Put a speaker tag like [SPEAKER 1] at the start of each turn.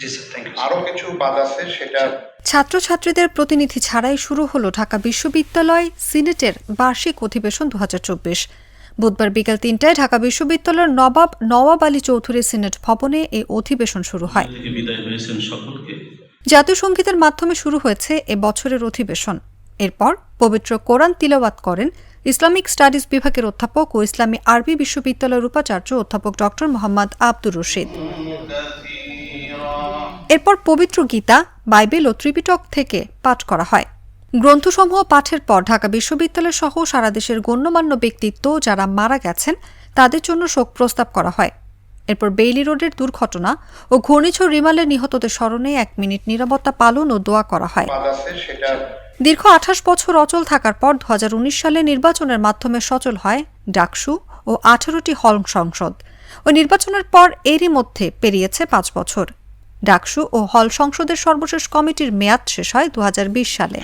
[SPEAKER 1] G sir thank you
[SPEAKER 2] আরও কিছু বাদ আছে সেটা
[SPEAKER 3] ছাত্রছাত্রীদের প্রতিনিধি ছাড়াই শুরু হলো ঢাকা বিশ্ববিদ্যালয় সিনেটের বার্ষিক অধিবেশন দু হাজার চব্বিশ। বুধবার বিকেল তিনটায় ঢাকা বিশ্ববিদ্যালয়ের নবাব নওয়াব আলী চৌধুরী সিনেট ভবনে এই অধিবেশন শুরু হয়। জাতীয় সঙ্গীতের মাধ্যমে শুরু হয়েছে এ বছরের অধিবেশন। এরপর পবিত্র কোরআন তিলাওয়াত করেন ইসলামিক স্টাডিজ বিভাগের অধ্যাপক ও ইসলামী আরবি বিশ্ববিদ্যালয়ের উপাচার্য অধ্যাপক ডক্টর মোহাম্মদ আব্দুর রশিদ। এরপর পবিত্র গীতা বাইবেল ও ত্রিপিটক থেকে পাঠ করা হয়। গ্রন্থসমূহ পাঠের পর ঢাকা বিশ্ববিদ্যালয় সহ সারা দেশের গণ্যমান্য ব্যক্তিত্ব যারা মারা গেছেন তাদের জন্য শোক প্রস্তাব করা হয়। এরপর বেইলি রোডের দুর্ঘটনা ও ঘূর্ণিঝড় রিমালের নিহতদের স্মরণে এক মিনিট নিরাপত্তা পালন ও দোয়া করা হয়। দীর্ঘ আঠাশ বছর অচল থাকার পর দু হাজার উনিশ সালে নির্বাচনের মাধ্যমে সচল হয় ডাকসু ও আঠারোটি হল সংসদ। ওই নির্বাচনের পর এরই মধ্যে পেরিয়েছে পাঁচ বছর। ডাকসু ও হল সংসদের সর্বশেষ কমিটির মেয়াদ শেষ হয় দু হাজার
[SPEAKER 4] বিশ সালে।